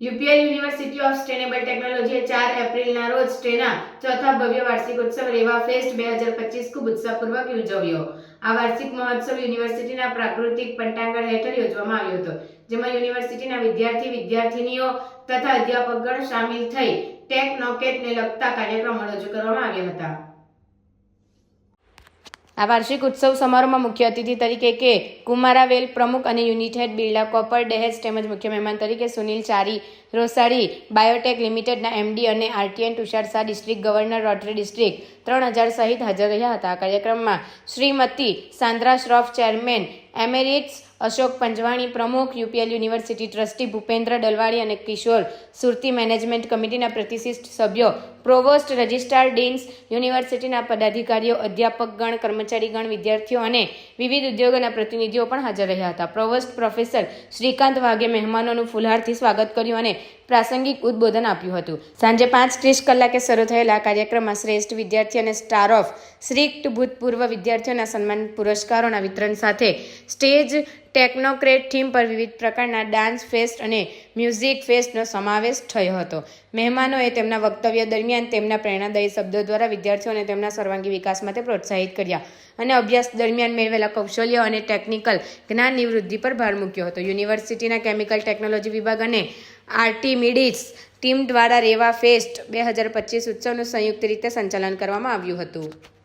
UPL University of sustainable ટેકનોલોજીએ ચાર એપ્રિલના રોજ સ્ટેના ચોથા ભવ્ય વાર્ષિક ઉત્સવ રેવા ફેસ્ટ બે હજાર પચીસ ખૂબ ઉત્સાહપૂર્વક ઉજવ્યો આ વાર્ષિક મહોત્સવ યુનિવર્સિટીના પ્રાકૃતિક પંટાંગણ હેઠળ યોજવામાં આવ્યો હતો, જેમાં યુનિવર્સિટીના વિદ્યાર્થી, વિદ્યાર્થીનીઓ તથા અધ્યાપકગણ સામેલ થઈ ટેક નોકેટને લગતા કાર્યક્રમો રજૂ કરવામાં આવ્યા હતા. આ વાર્ષિક ઉત્સવ સમારોહમાં મુખ્ય અતિથિ તરીકે કે કુમારાવેલ પ્રમુખ અને યુનિટેડ બિરલા કોપર ડેહેજ તેમજ મુખ્ય મહેમાન તરીકે સુનિલ ચારી રોસાડી બાયોટેક લિમિટેડના એમડી અને RTN Tushar Shah district governor rotary district ત્રણ હજાર સહિત હાજર રહ્યા હતા. આ કાર્યક્રમમાં Shrimati Sandra Shroff chairman emeritus, Ashok Panjwani પ્રમુખ, UPL university trustee Bhupendra Dalwadi અને કિશોર સુરતી મેનેજમેન્ટ કમિટીના પ્રતિષ્ઠિત સભ્યો, પ્રોવોસ્ટ રજિસ્ટ્રાર ડીન્સ યુનિવર્સિટીના પદાધિકારીઓ અધ્યાપકગણ કર્મચારીગણ વિદ્યાર્થીઓ અને વિવિધ ઉદ્યોગોના પ્રતિનિધિઓ પણ હાજર રહ્યા હતા. પ્રોવોસ્ટ પ્રોફેસર શ્રીકાંત વાઘે મહેમાનોનું ફુલહારથી સ્વાગત કર્યું અને પ્રાસંગિક ઉદ્બોધન આપ્યું હતું. સાંજે પાંચ ત્રીસ કલાકે શરૂ થયેલા કાર્યક્રમમાં શ્રેષ્ઠ વિદ્યાર્થી અને સ્ટાર ઓફ શ્રીક્ટ ભૂતપૂર્વ વિદ્યાર્થીઓના સન્માન પુરસ્કારોના વિતરણ સાથે સ્ટેજ, ટેકનોક્રેટ થીમ પર વિવિધ પ્રકારના ડાન્સ ફેસ્ટ અને મ્યુઝિક ફેસ્ટનો સમાવેશ થયો હતો. મહેમાનોએ તેમના વક્તવ્ય દરમિયાન તેમના પ્રેરણાદાયી શબ્દો દ્વારા વિદ્યાર્થીઓને તેમના સર્વાંગી વિકાસ માટે પ્રોત્સાહિત કર્યા અને અભ્યાસ દરમિયાન મેળવેલા કૌશલ્યો અને ટેકનિકલ જ્ઞાનની વૃદ્ધિ પર ભાર મૂક્યો હતો. યુનિવર્સિટીના કેમિકલ ટેકનોલોજી વિભાગ અને આર્ટિમિડીસ ટીમ દ્વારા રેવા ફેસ્ટ બે હજાર પચીસ ઉત્સવનું સંયુક્ત રીતે સંચાલન કરવામાં આવ્યું હતું.